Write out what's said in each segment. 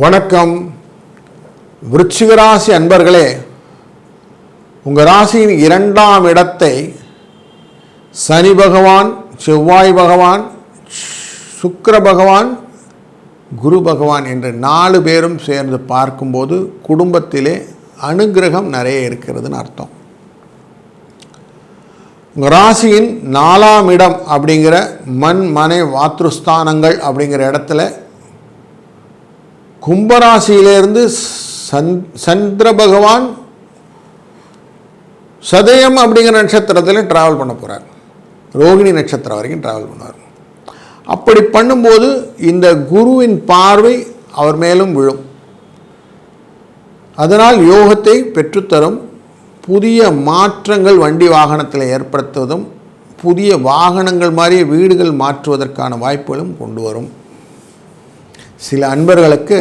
வணக்கம். விருச்சிகராசி அன்பர்களே உங்கள் ராசியின் இரண்டாம் இடத்தை சனி பகவான் செவ்வாய் பகவான் சுக்கர பகவான் குரு பகவான் என்று நாலு பேரும் சேர்ந்து பார்க்கும்போது குடும்பத்திலே அனுக்கிரகம் நிறைய இருக்கிறதுன்னு அர்த்தம். உங்கள் ராசியின் நாலாம் இடம் அப்படிங்கிற மண் மனை வாத்ருஸ்தானங்கள் அப்படிங்கிற இடத்துல கும்பராசியிலேருந்து சந் சந்திர பகவான் சதயம் அப்படிங்கிற நட்சத்திரத்தில் ட்ராவல் பண்ண போகிறார் ரோகிணி நட்சத்திரம் வரைக்கும் ட்ராவல் பண்ணுவார். அப்படி பண்ணும்போது இந்த குருவின் பார்வை அவர் மேலும் விழும். அதனால் யோகத்தை பெற்றுத்தரும். புதிய மாற்றங்கள் வண்டி வாகனத்தில் ஏற்படுத்துவதும் புதிய வாகனங்கள் மாதிரியே வீடுகள் மாற்றுவதற்கான வாய்ப்புகளும் கொண்டு வரும். சில அன்பர்களுக்கு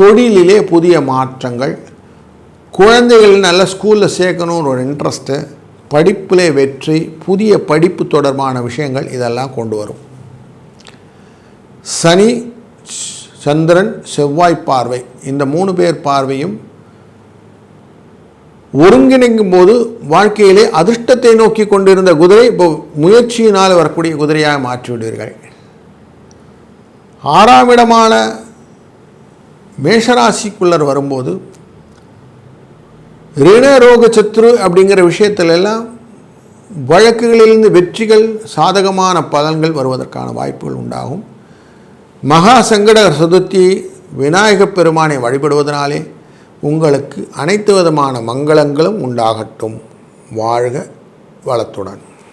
தொழிலிலே புதிய மாற்றங்கள் குழந்தைகள் நல்ல ஸ்கூலில் சேர்க்கணும்னு ஒரு இன்ட்ரெஸ்ட்டு படிப்பிலே வெற்றி புதிய படிப்பு தொடர்பான விஷயங்கள் இதெல்லாம் கொண்டு வரும். சனி சந்திரன் செவ்வாய் பார்வை இந்த மூணு பேர் பார்வையும் ஒருங்கிணைக்கும் போது வாழ்க்கையிலே அதிர்ஷ்டத்தை நோக்கி கொண்டிருந்த குதிரை இப்போ முயற்சியினால் வரக்கூடிய குதிரையாக மாற்றிவிடுவீர்கள். ஆறாம் இடமான மேஷராசிக்குள்ளர் வரும்போது ரிணரோக சத்ரு அப்படிங்கிற விஷயத்திலெல்லாம் வழக்குகளிலிருந்து வெற்றிகள் சாதகமான பலன்கள் வருவதற்கான வாய்ப்புகள் உண்டாகும். மகா சங்கட சதுர்த்தி விநாயகப் பெருமானை வழிபடுவதனாலே உங்களுக்கு அனைத்து விதமான மங்களங்களும் உண்டாகட்டும். வாழ்க வளத்துடன்.